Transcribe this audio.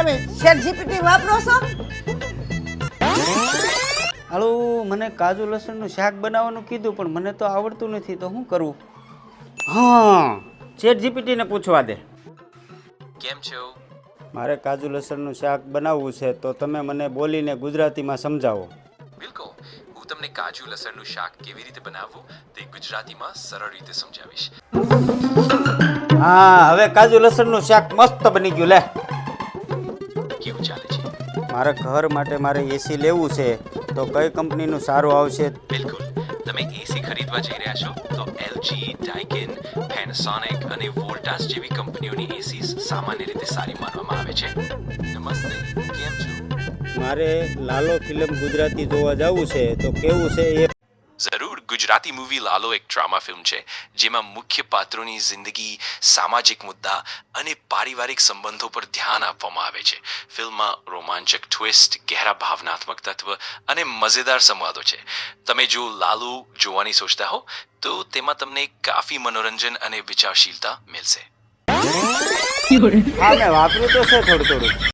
તમે share GPT વાપરો છો? હાલો મને કાજુ લસણનું શાક બનાવવાનું કીધું પણ મને તો આવડતું નથી તો શું કરવું હા ચેટ જીપીટીને પૂછવા દે. કેમ છો? મારે કાજુ લસણનું શાક બનાવવું છે તો તમે મને બોલીને ગુજરાતીમાં સમજાવો. બિલકુલ. હું તમને કાજુ લસણનું શાક કેવી રીતે બનાવવું તે ગુજરાતીમાં સરળ રીતે સમજાવીશ. હા હવે કાજુ લસણનું શાક મસ્ત બની ગયું લે. કેવું ચાલે છે? મારા ઘર માટે મારે એસી લેવું છે તો કઈ કંપનીનું સારું આવશે? બિલકુલ. તમે એસી ખરીદવા જઈ રહ્યા છો તો એલજી ડાઇકિન પેનાસોનિક અને વોલ્ટાસ જેવી કંપનીઓની એસી સામાન્ય રીતે સારી માનવામાં આવે છે. નમસ્તે કેમ છો? મારે લાલો ફિલ્મ ગુજરાતી જોવા જવું છે તો કેવું છે એ જરૂર, ગુજરાતી મૂવી લાલો એક ડ્રામા ફિલ્મ છે, જેમાં મુખ્ય પાત્રોની જિંદગી, સામાજિક મુદ્દા અને પારિવારિક સંબંધો પર ધ્યાન આપવામાં આવે છે. ફિલ્મમાં રોમાંચક ટ્વિસ્ટ ગહેરા ભાવનાત્મક તત્વ અને મજેદાર સંવાદો છે. તમે જો લાલુ જોવાની સોચતા હો, તો તેમાં તમને કાફી મનોરંજન અને વિચારશીલતા મળશે.